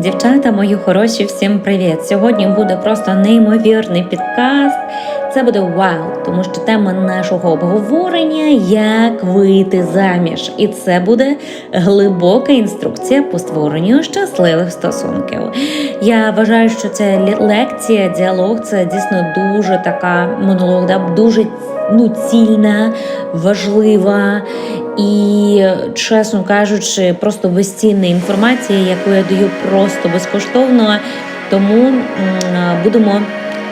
Дівчата, мої хороші, всім привіт! Сьогодні буде просто неймовірний підкаст. Це буде вау, тому що тема нашого обговорення як вийти заміж. І це буде глибока інструкція по створенню щасливих стосунків. Я вважаю, що це лекція, діалог це дійсно дуже така монолог, да, дуже ну, цільна, важлива і, чесно кажучи, просто безцінна інформація, яку я даю просто безкоштовно. Тому будемо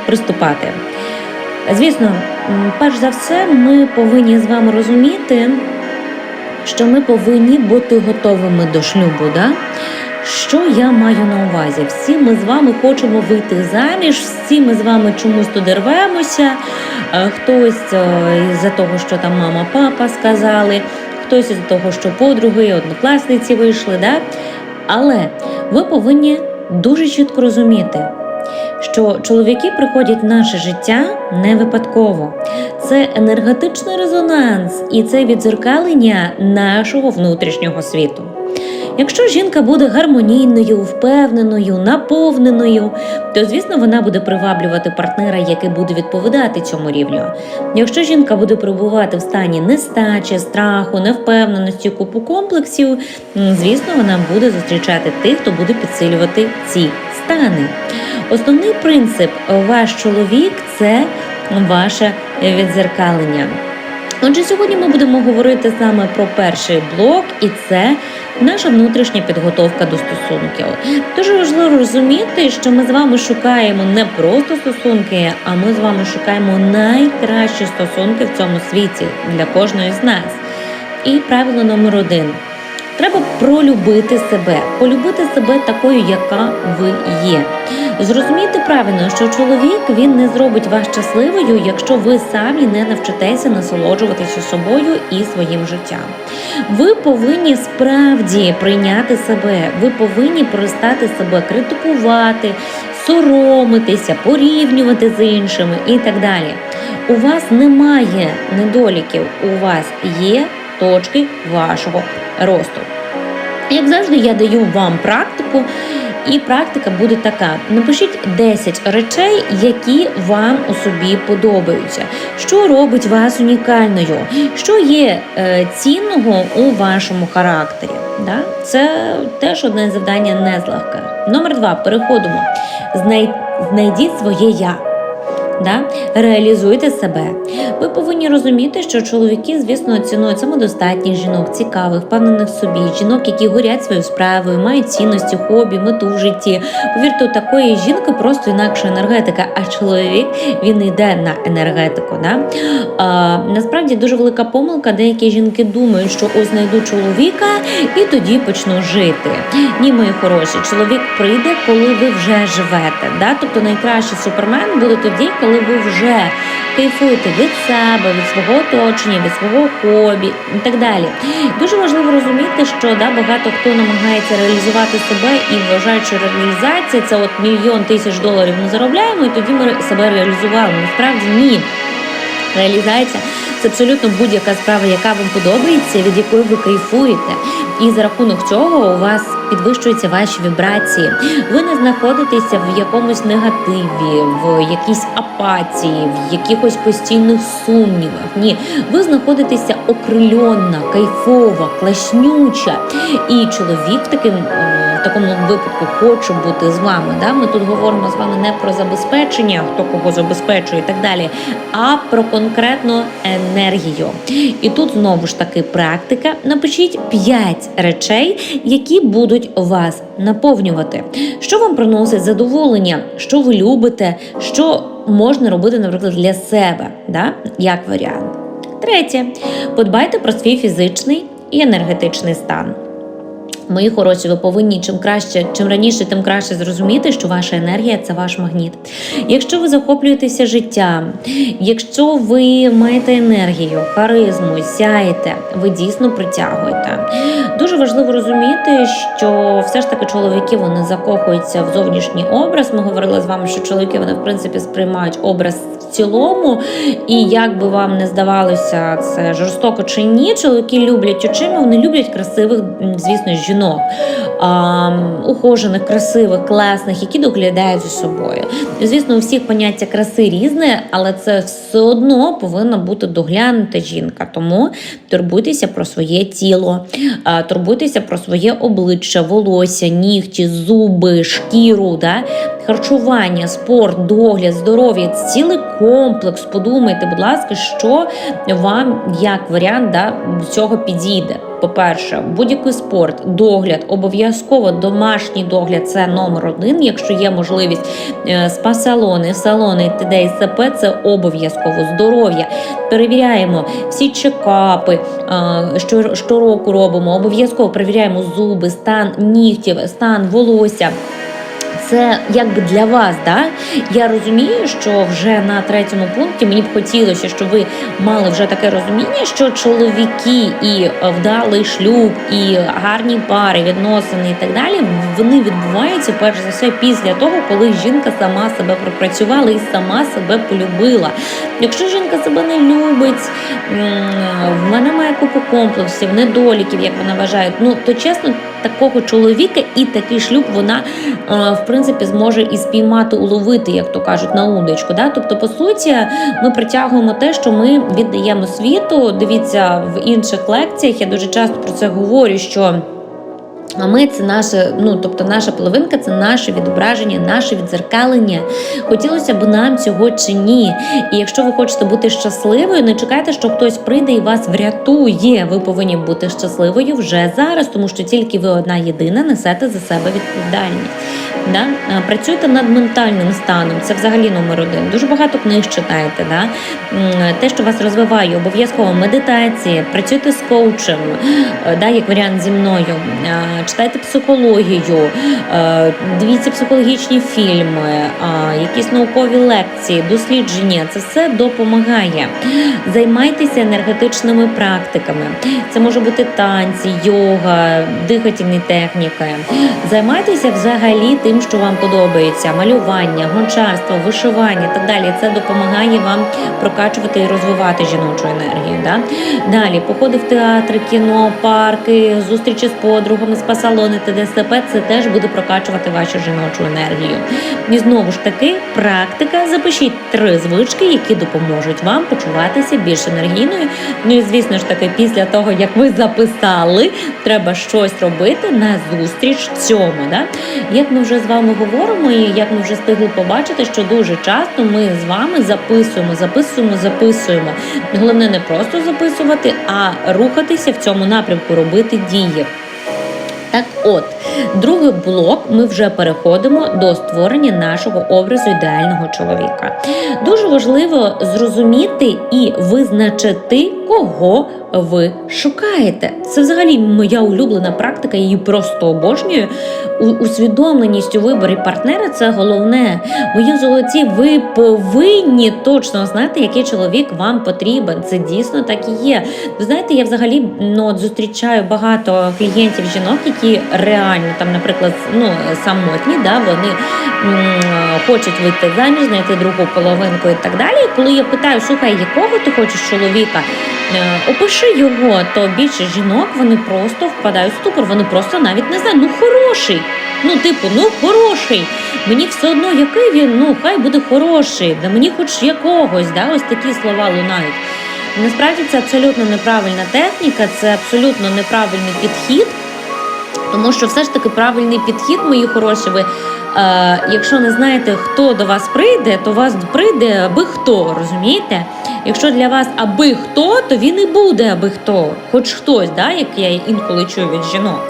приступати. Звісно, перш за все, ми повинні з вами розуміти, що ми повинні бути готовими до шлюбу. Да? Що я маю на увазі? Всі ми з вами хочемо вийти заміж, всі ми з вами чомусь туди рвемося. Е, Хтось е, із-за того, що там мама, папа сказали, хтось із-за того, що подруги, однокласниці вийшли. Да? Але ви повинні дуже чітко розуміти, що чоловіки приходять в наше життя не випадково. Це енергетичний резонанс і це відзеркалення нашого внутрішнього світу. Якщо жінка буде гармонійною, впевненою, наповненою, то звісно вона буде приваблювати партнера, який буде відповідати цьому рівню. Якщо жінка буде перебувати в стані нестачі, страху, невпевненості, купу комплексів, звісно, вона буде зустрічати тих, хто буде підсилювати ці стани. Основний принцип ваш чоловік це ваше відзеркалення. Отже, сьогодні ми будемо говорити саме про перший блок, і це наша внутрішня підготовка до стосунків. Дуже важливо розуміти, що ми з вами шукаємо не просто стосунки, а ми з вами шукаємо найкращі стосунки в цьому світі для кожної з нас. І правило номер один. Треба пролюбити себе, полюбити себе такою, яка ви є. Зрозумійте правильно, що чоловік він не зробить вас щасливою, якщо ви самі не навчитеся насолоджуватися собою і своїм життям. Ви повинні справді прийняти себе, ви повинні перестати себе критикувати, соромитися, порівнювати з іншими і так далі. У вас немає недоліків, у вас є точки вашого росту. Як завжди, я даю вам практику, і практика буде така: напишіть 10 речей, які вам у собі подобаються, що робить вас унікальною, що є е, цінного у вашому характері. Да? Це теж одне завдання не злегка. Номер два. Переходимо. Знай... Знайдіть своє я. Да? Реалізуйте себе. Ви повинні розуміти, що чоловіки, звісно, цінують самодостатніх жінок, цікавих, впевнених в собі, жінок, які горять своєю справою, мають цінності, хобі, мету в житті. Повірте, у такої жінки просто інакша енергетика, а чоловік він йде на енергетику. Да? А, насправді дуже велика помилка. Деякі жінки думають, що ось знайду чоловіка і тоді почну жити. Ні, мої хороші, чоловік прийде, коли ви вже живете. Да? Тобто найкращий супермен буде тоді, коли ви вже кайфуєте від себе, від свого оточення, від свого хобі і так далі. Дуже важливо розуміти, що да, багато хто намагається реалізувати себе і вважає, що реалізація це от мільйон тисяч доларів ми заробляємо, і тоді ми себе реалізували. Насправді ні. Реалізація це абсолютно будь-яка справа, яка вам подобається, від якої ви кайфуєте. І за рахунок цього у вас підвищуються ваші вібрації. Ви не знаходитеся в якомусь негативі, в якійсь апатії, в якихось постійних сумнівах. Ні, ви знаходитеся окрильонна, кайфова, класнюча. І чоловік таким. Такому випадку хочу бути з вами. Да? Ми тут говоримо з вами не про забезпечення, хто кого забезпечує і так далі, а про конкретну енергію. І тут знову ж таки практика. Напишіть 5 речей, які будуть вас наповнювати. Що вам приносить задоволення, що ви любите, що можна робити, наприклад, для себе, да? як варіант. Третє, подбайте про свій фізичний і енергетичний стан. Мої хороші, ви повинні чим краще, чим раніше, тим краще зрозуміти, що ваша енергія це ваш магніт. Якщо ви захоплюєтеся життям, якщо ви маєте енергію, харизму, сяєте, ви дійсно притягуєте. Дуже важливо розуміти, що все ж таки чоловіки вони закохуються в зовнішній образ. Ми говорили з вами, що чоловіки вони в принципі сприймають образ в цілому. І як би вам не здавалося, це жорстоко чи ні, чоловіки люблять очима, вони люблять красивих, звісно, жінок, а, ухожених, красивих, класних, які доглядають за собою. Звісно, у всіх поняття краси різне, але це все одно повинна бути доглянута жінка. Тому турбуйтеся про своє тіло, турбуйтеся про своє обличчя, волосся, нігті, зуби, шкіру, да? харчування, спорт, догляд, здоров'я, цілий комплекс. Подумайте, будь ласка, що вам як варіант да, цього підійде. По-перше, будь-який спорт, догляд, обов'язково домашній догляд це номер один. Якщо є можливість е, спа-салони, салони т.д. і СП, це обов'язково здоров'я. Перевіряємо всі чекапи, е, що щороку робимо. Обов'язково перевіряємо зуби, стан нігтів, стан волосся. Це якби для вас, да? Я розумію, що вже на третьому пункті мені б хотілося, щоб ви мали вже таке розуміння, що чоловіки і е, вдалий шлюб, і гарні пари, відносини і так далі, вони відбуваються перш за все після того, коли жінка сама себе пропрацювала і сама себе полюбила. Якщо жінка себе не любить, м, вона має купу комплексів, недоліків, як вона вважає, ну то чесно, такого чоловіка і такий шлюб вона е, в принципі зможе і спіймати, уловити, як то кажуть, на удочку. Да? Тобто, по суті, ми притягуємо те, що ми віддаємо світу. Дивіться в інших лекціях. Я дуже часто про це говорю. що а ми це наше, ну тобто наша половинка це наше відображення, наше відзеркалення. Хотілося б нам цього чи ні. І якщо ви хочете бути щасливою, не чекайте, що хтось прийде і вас врятує. Ви повинні бути щасливою вже зараз, тому що тільки ви одна єдина несете за себе відповідальність. Да? Працюйте над ментальним станом, це взагалі номер один. Дуже багато книг читаєте. Да? Те, що вас розвиває, обов'язково медитації, працюйте з коучем, е, да, як варіант зі мною. А, Читайте психологію, е, дивіться психологічні фільми, якісь наукові лекції, дослідження. Це все допомагає. Займайтеся енергетичними практиками. Це може бути танці, йога, дихательні техніки. Займайтеся взагалі тим, що вам подобається: малювання, гончарство, вишивання так далі. Це допомагає вам прокачувати і розвивати жіночу енергію. Да? Далі походи в театри, кіно, парки, зустрічі з подругами, спа-салони, ТДСП – це теж буде прокачувати вашу жіночу енергію. І знову ж таки, практика. Запишіть три звички, які допоможуть вам почуватися більш енергійною. Ну і звісно ж таки, після того як ви записали, треба щось робити на зустріч цьому. Да? Як ми вже з вами говоримо, і як ми вже встигли побачити, що дуже часто ми з вами записуємо, записуємо, записуємо. Головне не просто записувати, а рухатися в цьому напрямку, робити дії. Так от, другий блок ми вже переходимо до створення нашого образу ідеального чоловіка. Дуже важливо зрозуміти і визначити, кого ви шукаєте. Це взагалі моя улюблена практика, її просто обожнюю. Усвідомленість у виборі партнера це головне. Мої золоті, ви повинні точно знати, який чоловік вам потрібен. Це дійсно так і є. Ви знаєте, я взагалі ну, зустрічаю багато клієнтів жінок, які реально там, наприклад, ну самотні, да, вони хочуть вийти заміж, знайти другу половинку і так далі. Коли я питаю, слухай, якого ти хочеш чоловіка? Е, Опиши його, то більше жінок вони просто впадають в ступор, вони просто навіть не знають, ну хороший. Ну, типу, ну хороший. Мені все одно, який він, ну хай буде хороший, да мені хоч якогось, да, ось такі слова лунають. Насправді це абсолютно неправильна техніка, це абсолютно неправильний підхід. Тому що все ж таки правильний підхід, мої хороші, ви е, якщо не знаєте, хто до вас прийде, то вас прийде аби хто, розумієте? Якщо для вас аби хто, то він і буде аби хто, хоч хтось, да, як я інколи чую від жінок.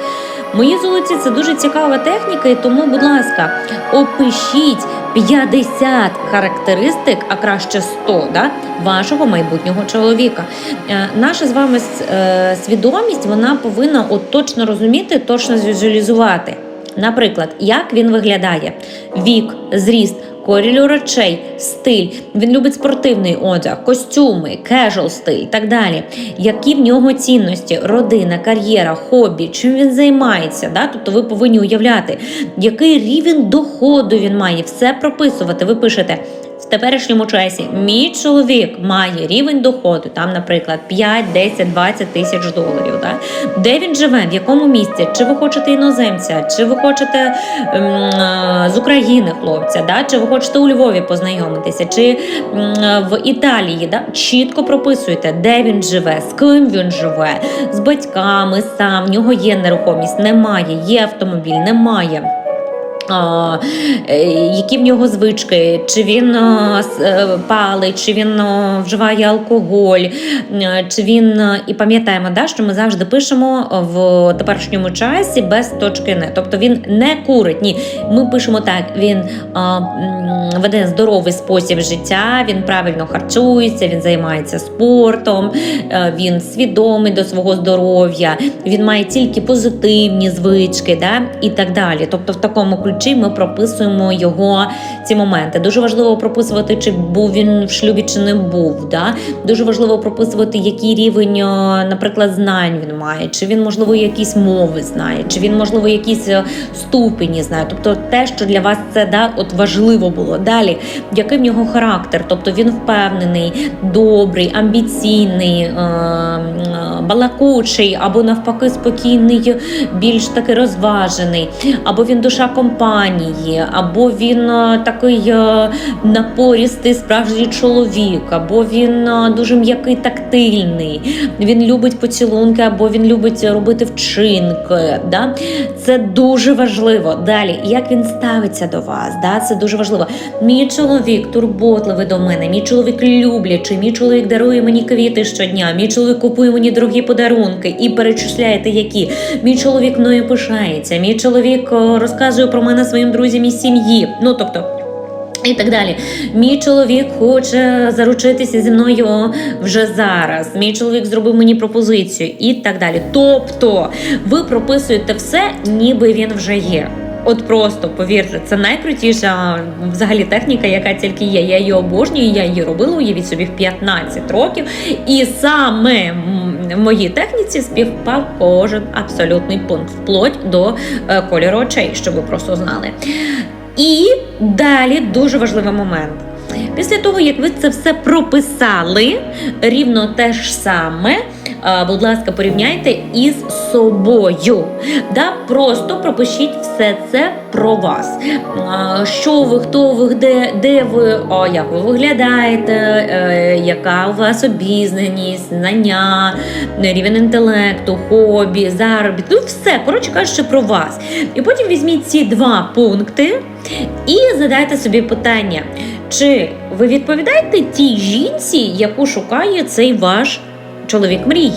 Мої золоті це дуже цікава техніка, і тому, будь ласка, опишіть 50 характеристик, а краще 100, да, вашого майбутнього чоловіка. Е, Наша з вами е, свідомість вона повинна от точно розуміти, точно звізуалізувати. Наприклад, як він виглядає: вік, зріст, колір речей, стиль. Він любить спортивний одяг, костюми, кежуал стиль і так далі. Які в нього цінності, родина, кар'єра, хобі, чим він займається. Да? Тобто ви повинні уявляти, який рівень доходу він має, все прописувати. Ви пишете. Теперішньому часі мій чоловік має рівень доходу, там, наприклад, 5, 10, 20 тисяч доларів. Да? Де він живе, в якому місці? Чи ви хочете іноземця, чи ви хочете ем, з України хлопця, да? чи ви хочете у Львові познайомитися, чи м, в Італії, да? чітко прописуєте, де він живе, з ким він живе, з батьками сам, в нього є нерухомість, немає, є автомобіль, немає. Е, які в нього звички, чи він е, палить, чи він вживає алкоголь, е, чи він і пам'ятаємо, да, що ми завжди пишемо в теперішньому часі без точки не. Тобто він не курить. Ні, ми пишемо так: він веде здоровий спосіб життя, він правильно харчується, він займається спортом, він свідомий до свого здоров'я, він має тільки позитивні звички, да, і так далі. Тобто, в такому ключі ми прописуємо його ці моменти. Дуже важливо прописувати, чи був він в шлюбі, чи не був. Да? Дуже важливо прописувати, який рівень, е, наприклад, знань він має, чи він, можливо, якісь мови знає, чи він, можливо, якісь е, ступені знає. Тобто те, що для вас це да, от важливо було. Далі, який в нього характер, тобто він впевнений, добрий, амбіційний, е, балакучий, або навпаки, спокійний, більш таки розважений, або він душа компанії, або він е, такий е, напористий справжній чоловік, або він е, дуже м'який тактильний, він любить поцілунки, або він любить робити вчинки. Да? Це дуже важливо. Далі, як він ставиться до вас, да? це дуже важливо. Мій чоловік турботливий до мене, мій чоловік люблячий, мій чоловік дарує мені квіти щодня, мій чоловік купує мені дорогі подарунки і перечисляєте які. Мій чоловік мною пишається, мій чоловік розказує про мене своїм друзям і сім'ї. Ну тобто. І так далі. Мій чоловік хоче заручитися зі мною вже зараз. Мій чоловік зробив мені пропозицію і так далі. Тобто, ви прописуєте все, ніби він вже є. От просто повірте, це найкрутіша взагалі техніка, яка тільки є. Я її обожнюю, я її робила, уявіть собі в 15 років. І саме в моїй техніці співпав кожен абсолютний пункт, вплоть до е, кольору очей, щоб ви просто знали. І далі дуже важливий момент. Після того, як ви це все прописали, рівно те ж саме, будь ласка, порівняйте із собою. Да? Просто пропишіть все це про вас. Що ви, хто ви, де, де ви, як ви виглядаєте, е, яка у вас обізнаність, знання, рівень інтелекту, хобі, заробіт. Ну, все, коротше кажучи, про вас. І потім візьміть ці два пункти і задайте собі питання, чи ви відповідаєте тій жінці, яку шукає цей ваш чоловік мрій.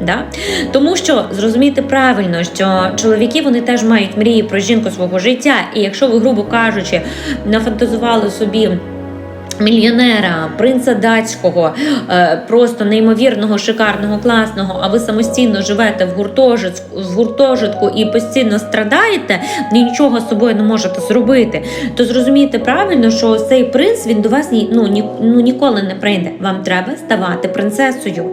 Да? Тому що зрозуміти правильно, що чоловіки вони теж мають мрії про жінку свого життя. І якщо ви, грубо кажучи, нафантазували собі. Мільйонера, принца датського, е, просто неймовірного, шикарного, класного, а ви самостійно живете в гуртожитку, в гуртожитку і постійно страдаєте, і нічого з собою не можете зробити, то зрозумійте правильно, що цей принц він до вас ну, ні, ну, ніколи не прийде. Вам треба ставати принцесою.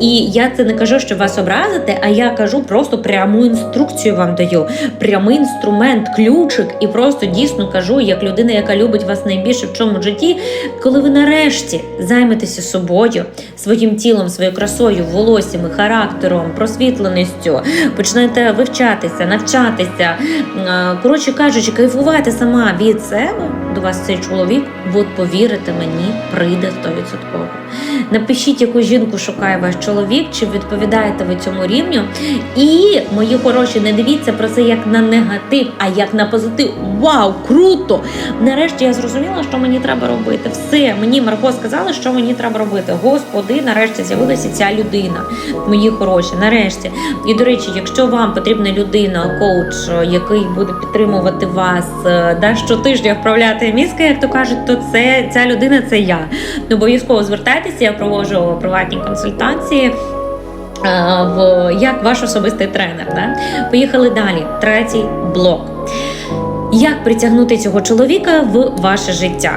І я це не кажу, щоб вас образити, а я кажу просто пряму інструкцію вам даю, прямий інструмент, ключик, і просто дійсно кажу, як людина, яка любить вас найбільше в чому житті. Коли ви нарешті займетеся собою, своїм тілом, своєю красою, волоссями, характером, просвітленістю, почнете вивчатися, навчатися, коротше кажучи, кайфувати сама від себе, до вас цей чоловік, от повірите мені, прийде 100%. Напишіть, яку жінку шукає ваш чоловік, чи відповідаєте ви цьому рівню. І, мої хороші, не дивіться про це як на негатив, а як на позитив. Вау, круто! Нарешті я зрозуміла, що мені треба робити. Все, мені Марго сказала, що мені треба робити. Господи, нарешті з'явилася ця людина. Мої хороші, нарешті. І до речі, якщо вам потрібна людина, коуч, який буде підтримувати вас, е, да, щотижня вправляти мізки, як то кажуть, то це ця людина це я. Ну, Обов'язково звертайтеся, я проводжу приватні консультації. е, В як ваш особистий тренер. Да? Поїхали далі. Третій блок. Як притягнути цього чоловіка в ваше життя?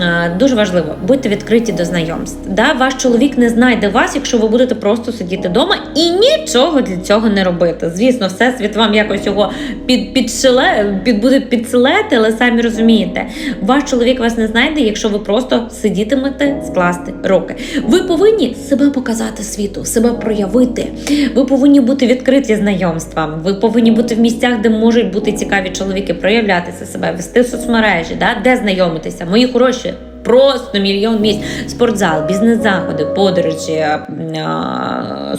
Е, Дуже важливо, будьте відкриті до знайомств. Да? Ваш чоловік не знайде вас, якщо ви будете просто сидіти вдома і нічого для цього не робити. Звісно, все світ вам якось його під, підшиле, під, буде підселити, але самі розумієте, ваш чоловік вас не знайде, якщо ви просто сидітимете, скласти руки. Ви повинні себе показати світу, себе проявити. Ви повинні бути відкриті знайомствам. Ви повинні бути в місцях, де можуть бути цікаві чоловіки, проявлятися себе, вести соцмережі, да? де знайомитися. Мої хороші. Просто мільйон місць. Спортзал, бізнес-заходи, подорожі,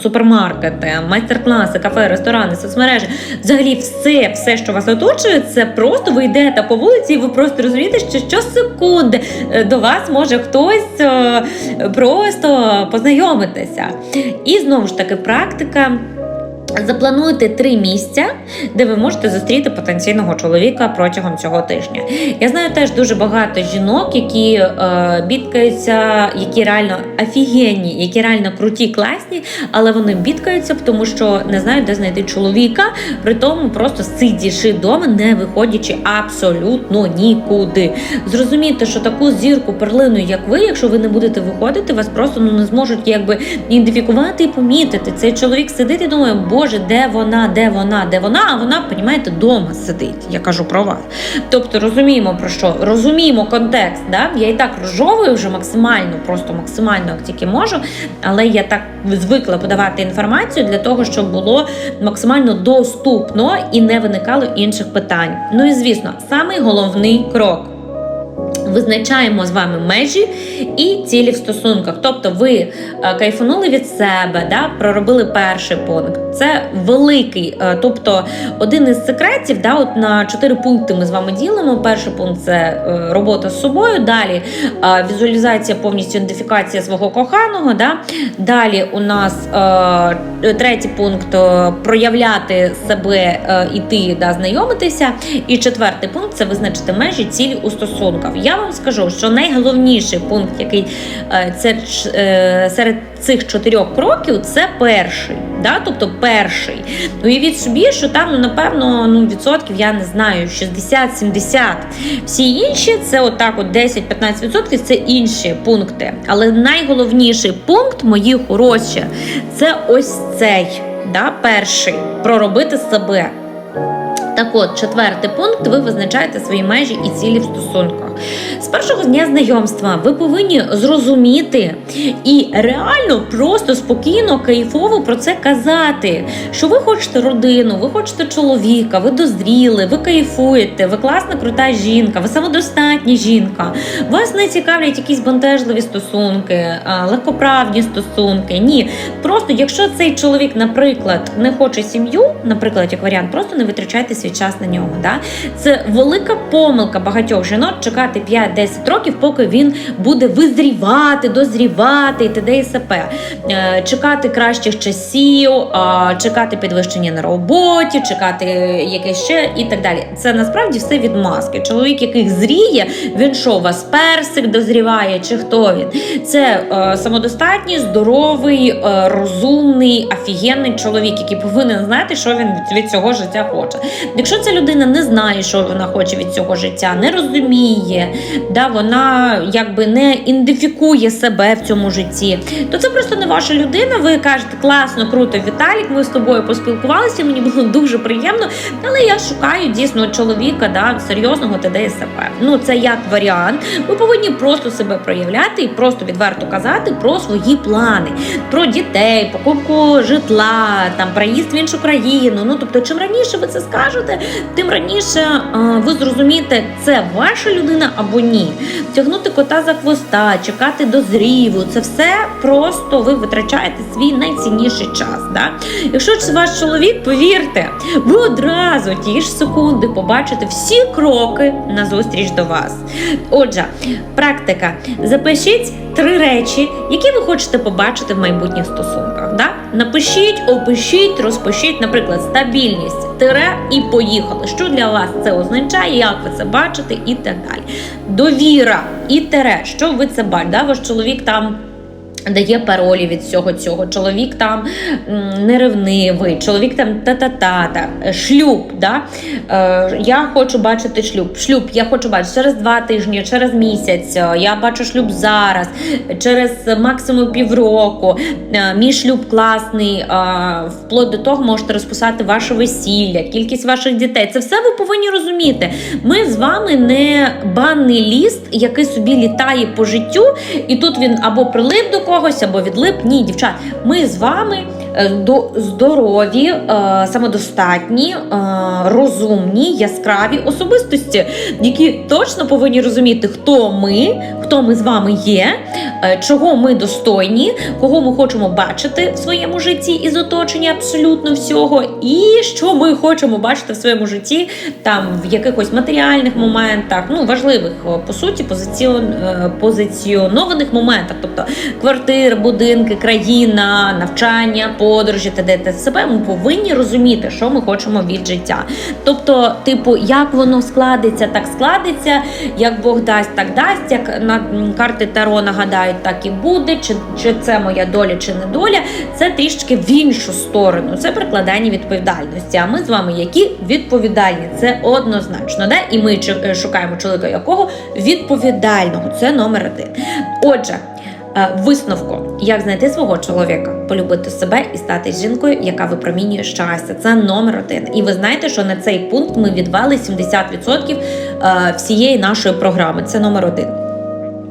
супермаркети, майстер-класи, кафе, ресторани, соцмережі. Взагалі, все, все, що вас оточує, це просто ви йдете по вулиці, і ви просто розумієте, що щосекунди е, до вас може хтось е, просто познайомитися. І знову ж таки, практика. Заплануйте три місця, де ви можете зустріти потенційного чоловіка протягом цього тижня. Я знаю теж дуже багато жінок, які е, бідкаються, які реально офігенні, які реально круті, класні, але вони бідкаються, тому що не знають, де знайти чоловіка, при тому просто сидячи вдома, не виходячи абсолютно нікуди. Зрозумійте, що таку зірку перлину, як ви, якщо ви не будете виходити, вас просто ну не зможуть якби ідентифікувати і помітити. Цей чоловік сидить і думає, боже, де вона, де вона, де вона, а вона, понімаєте, вдома сидить. Я кажу про вас. Тобто розуміємо про що, розуміємо контекст. Да? Я і так розжовую вже максимально, просто максимально, як тільки можу, але я так звикла подавати інформацію для того, щоб було максимально доступно і не виникало інших питань. Ну і звісно, самий головний крок. Визначаємо з вами межі і цілі в стосунках. Тобто ви е, кайфанули від себе, да, проробили перший пункт. Це великий, е, тобто один із секретів, да, от на чотири пункти ми з вами ділимо. Перший пункт це е, робота з собою. Далі візуалізація, повністю ідентифікація свого коханого. Да. Далі у нас третій пункт проявляти себе, іти, да, знайомитися. І четвертий пункт це визначити межі цілі у стосунках. Я вам скажу, що найголовніший пункт, який е, це е, серед цих чотирьох кроків, це перший. Да? Тобто перший. Уявіть собі, що там, ну, напевно, ну, відсотків, я не знаю, 60-70. Всі інші це отак, от 10-15% це інші пункти. Але найголовніший пункт, мої хороші, це ось цей. Да? Перший проробити себе. Так от, четвертий пункт, ви визначаєте свої межі і цілі в стосунках. З першого дня знайомства ви повинні зрозуміти і реально просто спокійно, кайфово про це казати. Що ви хочете родину, ви хочете чоловіка, ви дозріли, ви кайфуєте, ви класна, крута жінка, ви самодостатня жінка. Вас не цікавлять якісь бентежливі стосунки, легкоправні стосунки. Ні. Просто якщо цей чоловік, наприклад, не хоче сім'ю, наприклад, як варіант, просто не витрачайте свій час на нього. Да? Це велика помилка багатьох жінок чекати 5-10 років, поки він буде визрівати, дозрівати і т.д. і с.п. Е, Чекати кращих часів, чекати підвищення на роботі, чекати якесь ще і так далі. Це насправді все відмазки. Чоловік, який зріє, він що, у вас персик дозріває, чи хто він? Це е, самодостатній, здоровий, е, розумний, офігенний чоловік, який повинен знати, що він від, від цього життя хоче. Якщо ця людина не знає, що вона хоче від цього життя, не розуміє, да, вона якби не ідентифікує себе в цьому житті, то це просто не ваша людина. Ви кажете, класно, круто, Віталік, ми з тобою поспілкувалися, мені було дуже приємно, але я шукаю дійсно чоловіка, да, серйозного себе. Ну це як варіант. Ви повинні просто себе проявляти і просто відверто казати про свої плани, про дітей, покупку житла, там проїзд в іншу країну. Ну тобто, чим раніше ви це скажете, тим раніше ви зрозумієте, це ваша людина або ні. Тягнути кота за хвоста, чекати дозріву, це все просто ви витрачаєте свій найцінніший час. Да? Якщо це ваш чоловік, повірте, ви одразу ті ж секунди побачите всі кроки на зустріч до вас. Отже, практика. Запишіть три речі, які ви хочете побачити в майбутніх стосунках. Да? Напишіть, опишіть, розпишіть, наприклад, стабільність, тире і поїхали. Що для вас це означає, як ви це бачите, і так далі. Довіра і тире, що ви це бачите? Да? Ваш чоловік там. Дає паролі від всього цього. Чоловік там неревнивий, чоловік там та-та-та-та. Шлюб. Да? Е, я хочу бачити шлюб. Шлюб я хочу бачити через два тижні, через місяць. Е, Я бачу шлюб зараз, через максимум півроку. Е, Мій шлюб класний. е, Вплоть до того можете розписати ваше весілля, кількість ваших дітей. Це все ви повинні розуміти. Ми з вами не банний ліст, який собі літає по життю, і тут він або прилип до когось, або відлип. Ні, дівчат, ми з вами здорові, е, самодостатні, е, розумні, яскраві особистості, які точно повинні розуміти, хто ми, хто ми з вами є, е, чого ми достойні, кого ми хочемо бачити в своєму житті із оточення абсолютно всього, і що ми хочемо бачити в своєму житті там в якихось матеріальних моментах, ну важливих по суті, позиціон, е, позиціонованих моментах, тобто квартир, будинки, країна, навчання, подорожі т.д. т.с.п. Ми повинні розуміти, що ми хочемо від життя. Тобто, типу, як воно складеться, так складеться, як Бог дасть, так дасть, як на карти Таро нагадають, так і буде, чи, чи це моя доля, чи не доля. Це трішки в іншу сторону. Це прикладання відповідальності. А ми з вами які відповідальні, це однозначно. Да? І ми е, шукаємо чоловіка, якого відповідального. Це номер один. Отже. Е, Висновку, як знайти свого чоловіка, полюбити себе і стати жінкою, яка випромінює щастя. Це номер один. І ви знаєте, що на цей пункт ми відвели 70% е, всієї нашої програми. Це номер один.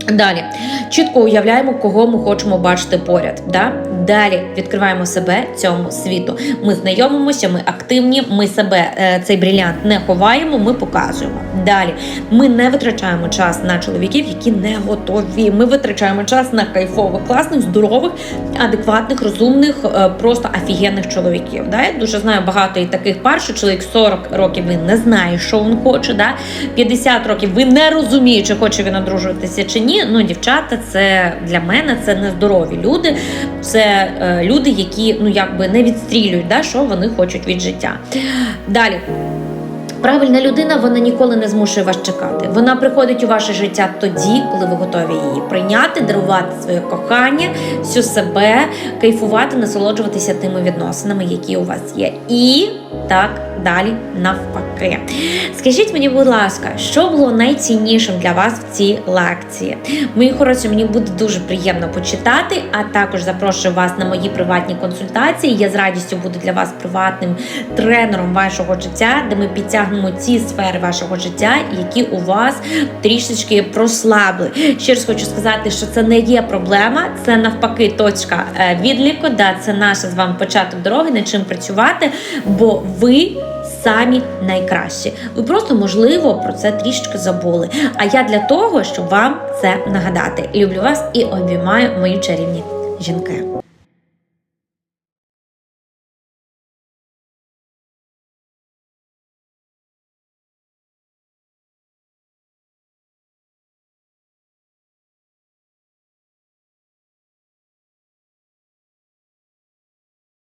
Далі чітко уявляємо, кого ми хочемо бачити поряд. Да? Далі відкриваємо себе цьому світу. Ми знайомимося, ми активні, ми себе е, цей брілянт не ховаємо, ми показуємо. Далі ми не витрачаємо час на чоловіків, які не готові. Ми витрачаємо час на кайфових, класних, здорових, адекватних, розумних, е, просто офігенних чоловіків. Да? Я дуже знаю багато і таких пар, що чоловік 40 років він не знає, що він хоче. Да? 50 років ви не розумієте, чи хоче він одружуватися чи ні. Ну, дівчата, це для мене це нездорові люди. Це е, люди, які ну якби не відстрілюють, да, що вони хочуть від життя. Далі. Правильна людина вона ніколи не змушує вас чекати. Вона приходить у ваше життя тоді, коли ви готові її прийняти, дарувати своє кохання, всю себе, кайфувати, насолоджуватися тими відносинами, які у вас є. І так далі навпаки. Скажіть мені, будь ласка, що було найціннішим для вас в цій лекції? Мої хороші, мені буде дуже приємно почитати, а також запрошую вас на мої приватні консультації. Я з радістю буду для вас приватним тренером вашого життя, де ми підтягнемо ці сфери вашого життя, які у вас трішечки прослабли. Ще раз хочу сказати, що це не є проблема, це навпаки точка е, відліку. Да, це наш з вами початок дороги, над чим працювати, бо ви. Самі найкращі. Ви просто можливо про це трішечки забули. А я для того, щоб вам це нагадати. Люблю вас і обіймаю мої чарівні жінки.